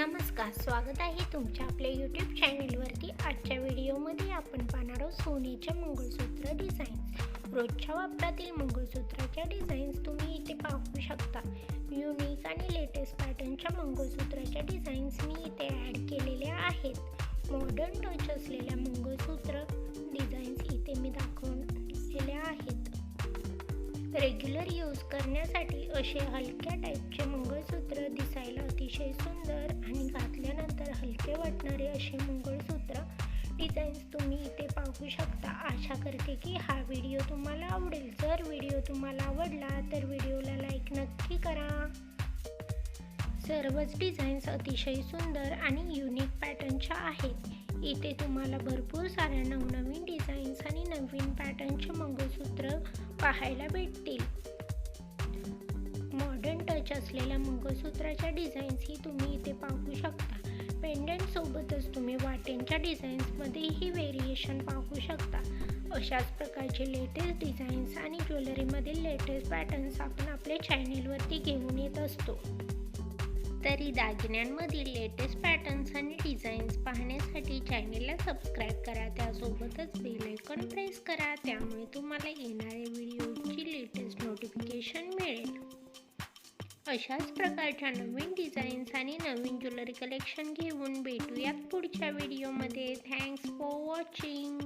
नमस्कार स्वागत आहे तुमच्या आपल्या यूट्यूब चॅनेलवरती आजच्या व्हिडिओमध्ये आपण पाहणार आहोत सोन्याच्या मंगळसूत्र डिझाईन्स रोजच्या वापरातील मंगळसूत्राच्या डिझाईन्स तुम्ही इथे पाहू शकता. युनिक आणि लेटेस्ट पॅटर्नच्या मंगळसूत्राच्या डिझाईन्स मी इथे ॲड केलेल्या आहेत. मॉडर्न टच असलेल्या मंगळसूत्र रेग्युलर यूज करण्यासाठी असे हलक्या टाईपचे मंगळसूत्र दिसायला अतिशय सुंदर आणि घातल्यानंतर हलके वाटणारे असे मंगळसूत्र डिझाईन्स तुम्ही इथे पाहू शकता. आशा करते की हा व्हिडिओ तुम्हाला आवडेल. जर व्हिडिओ तुम्हाला आवडला तर व्हिडिओला लाईक नक्की करा. सर्वच डिझाईन्स अतिशय सुंदर आणि युनिक पॅटर्नच्या आहेत. इथे तुम्हाला भरपूर साऱ्या नवनवीन डिझाईन्स आणि नवीन पॅटर्नचे मंगळसूत्र पाहायला भेटतील. मॉडर्न टच असलेल्या मंगळसूत्राच्या डिझाईन्स ही तुम्ही इथे पाहू शकता. पेंडंटसोबतच तुम्ही वाटेंच्या डिझाईन्समध्येही व्हेरिएशन पाहू शकता. अशाच प्रकारचे लेटेस्ट डिझाईन्स आणि ज्वेलरीमधील लेटेस्ट पॅटर्न्स आपण आपल्या चॅनेलवरती घेऊन येत असतो. तरी दागिन्यांमधील लेटेस्ट पॅटर्न्स आणि डिझाईन्स पाहण्यासाठी चॅनेलला सबस्क्राईब करा. त्यासोबतच बेल आयकॉन प्रेस करा. त्यामुळे तुम्हाला येणाऱ्या व्हिडिओची लेटेस्ट नोटिफिकेशन मिळेल. अशाच प्रकारच्या नवीन डिझाईन्स आणि नवीन ज्वेलरी कलेक्शन घेऊन भेटूयात पुढच्या व्हिडिओमध्ये थँक्स फॉर वॉचिंग